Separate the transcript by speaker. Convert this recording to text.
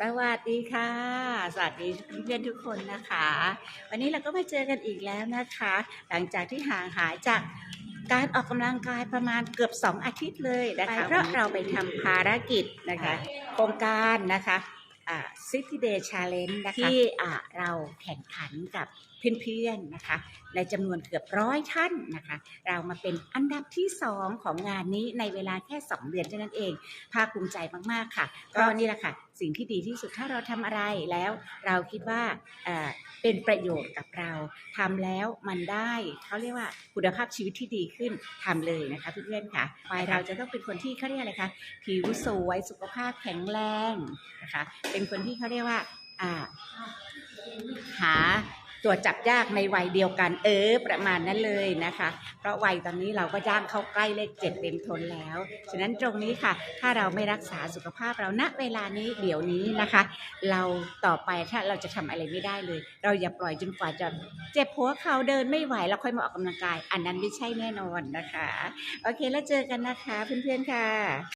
Speaker 1: สวัสดีค่ะ สวัสดีเพื่อนๆทุกคนนะคะ วันนี้เราก็มาเจอกันอีกแล้วนะคะ หลังจากที่ห่างหายจากการออกกำลังกายประมาณเกือบ 2 อาทิตย์เลยนะคะเพราะเราไปทำภารกิจนะคะ โครงการนะคะอ่า City Day Challenge นะคะที่อ่าเราแข่งขันกับเพื่อนๆนะคะในจำนวนเกือบร้อยท่านนะคะเรามาเป็นอันดับที่ 2 ของงานนี้ในเวลาแค่ 2 เดือนเท่านั้นเอง ภาคภูมิใจมากๆค่ะ ก็นี่แหละค่ะ สิ่งที่ดีที่สุดถ้าเราทำอะไรแล้ว เราคิดว่าเอ่อเป็นประโยชน์กับเราทำแล้วมันได้เขาเรียกว่าคุณภาพชีวิตที่ดีขึ้นทำเลยนะคะเพื่อนๆค่ะไปเราจะต้องเป็นคนที่เขาเรียกอะไรคะผิวสวยสุขภาพแข็งแรงนะคะเป็น็นคนที่เขาเรียกว่า อ่า หาตัวจับยากในวัยเดียวกัน เออ ประมาณนั้นเลยนะคะ เพราะวัยตอนนี้เราก็ย่างเข้าใกล้เลขเจ็ดเต็มทนแล้ว ฉะนั้นตรงนี้ค่ะ ถ้าเราไม่รักษาสุขภาพเราณเวลานี้เดี๋ยวนี้นะคะ เราต่อไปถ้าเราจะทำอะไรไม่ได้เลย เราอย่าปล่อยจนกว่าจะเจ็บหัวเข่าเดินไม่ไหวแล้วค่อยมาออกกำลังกาย อันนั้นไม่ใช่แน่นอนนะคะ โอเคแล้วเจอกันนะคะเพื่อนๆค่ะ